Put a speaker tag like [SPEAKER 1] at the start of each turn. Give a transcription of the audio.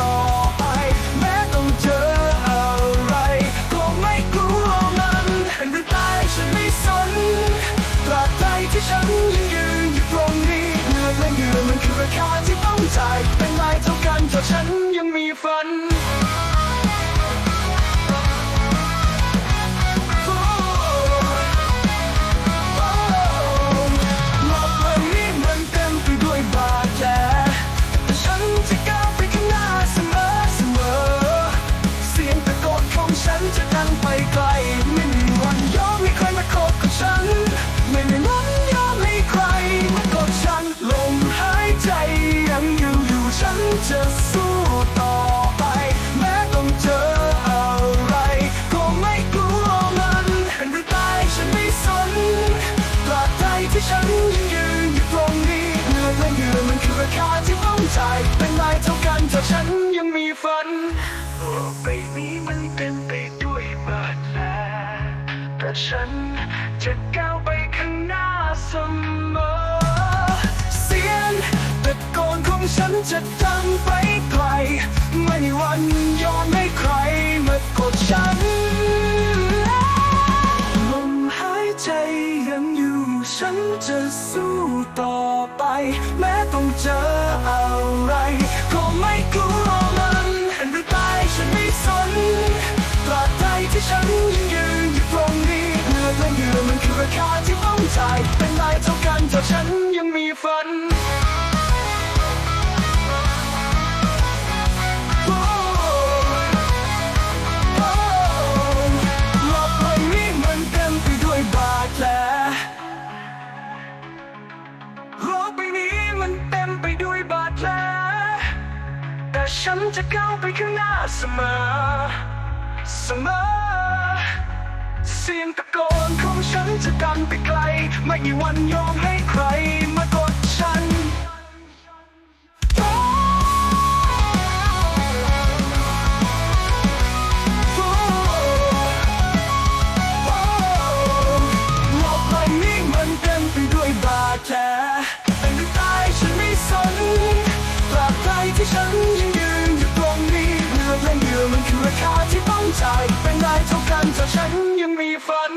[SPEAKER 1] ต่อไปแม้ต้องเจออะไร ก็ไม่กลัวมันเป็นหรือตายฉันไม่สนตราบใดที่ฉันยังยืนอยู่ตรงนี้เหนื่อยและเหงื่อมันคือราคาที่ต้องจ่ายเป็นไรเท่ากันเพราะฉันยังมีฝัน ฉันยืนอยู่ตรงนี้เงินและเหงื่อมันคือราคาที่ต้องจ่ายเป็นไรเท่ากันถ้าฉันยังมีฝันโลกใบนี้มันเต็มไปด้วยบาดแผลแต่ฉันจะก้าวไปข้างหน้าเสมอ เสียงตะโกนของฉันจะดังไปไกลไม่วันยอมให้ใครม อยู่ ฉันจะสู้ต่อไป แม้ต้องเจออะไร ก็ไม่กลัวมันเป็นหรือตายฉันไม่สนตราบใดที่ฉันยังยืนอยู่ตรงนี้เงินและเหงื่อมันคือราคาที่ต้องจ่ายเป็นลายเท่ากันถ้าฉันยังมีฝัน แต่ฉันจะก้าวไปข้างหน้าเสมอ เสมอ เสียงตะโกนของฉันจะดังไปไกล ไม่มีวันยอมให้ใคร ยังมีฝัน